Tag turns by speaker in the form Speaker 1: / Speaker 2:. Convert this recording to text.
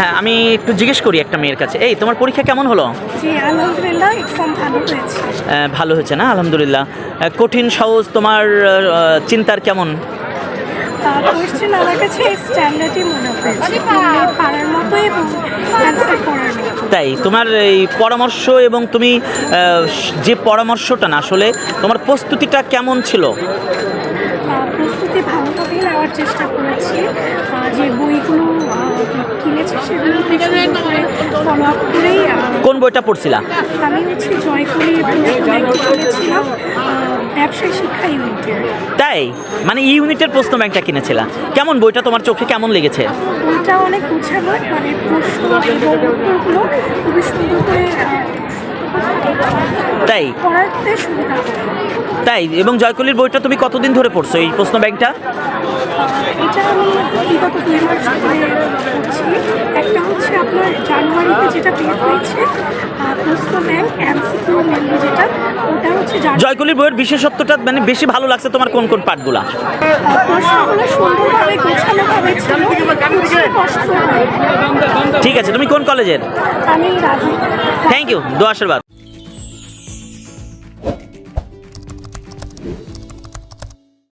Speaker 1: হ্যাঁ আমি একটু জিজ্ঞেস করি একটা মেয়ের কাছে। এই তোমার পরীক্ষা কেমন হলো?
Speaker 2: জি আলহামদুলিল্লাহ এক্সাম ভালো হয়েছে।
Speaker 1: ভালো হয়েছে না? আলহামদুলিল্লাহ। কঠিন সহজ তোমার চিন্তার কেমন?
Speaker 2: কোয়েশ্চেন আমার কাছে স্ট্যান্ডার্ডই মনে হয়েছে। পারার মতো এবং অ্যান্সার করার
Speaker 1: তাই তোমার এই পরামর্শ এবং তুমি যে পরামর্শটা না আসলে তোমার প্রস্তুতিটা কেমন ছিল?
Speaker 2: প্রস্তুতি ভালোভাবেই নেওয়ার চেষ্টা করেছি। যে বইগুলো
Speaker 1: কোন বইটা পড়ছিলা?
Speaker 2: আমি হচ্ছে জয়কলির ব্যাংকটি ব্যবসায় শিক্ষা ইউনিটের
Speaker 1: তাই? মানে ইউনিটের প্রশ্ন ব্যাংকটা কিনেছিলা। কেমন বইটা তোমার চোখে কেমন লেগেছে?
Speaker 2: বইটা অনেক গুছানো মানে প্রশ্ন এবং উত্তরগুলো খুবই সুন্দর করে
Speaker 1: তাই? তাই? এবং জয়কলির বইটা তুমি কতদিন ধরে পড়ছো এই প্রশ্ন ব্যাংকটা?
Speaker 2: এটা আমি বিগত দুই মাস ধরে করছি একটা হচ্ছে আপনার জানুয়ারিতে যেটা হয়েছে আহ, ব্যাংক এমসিকিউ মেনলি যেটা ওটা হচ্ছে জানুয়ারি
Speaker 1: জয়কলির বইয়ের বিশেষত্বটা মানে বেশি ভালো লাগছে তোমার কোন কোন পার্টগুলা
Speaker 2: প্রশ্নগুলো সুন্দরভাবে গোছানোভাবে ছিল কষ্ট
Speaker 1: ঠিক আছে তুমি কোন কলেজের?
Speaker 2: আমি রাজি
Speaker 1: থ্যাংক ইউ দো আশীর্বাদ।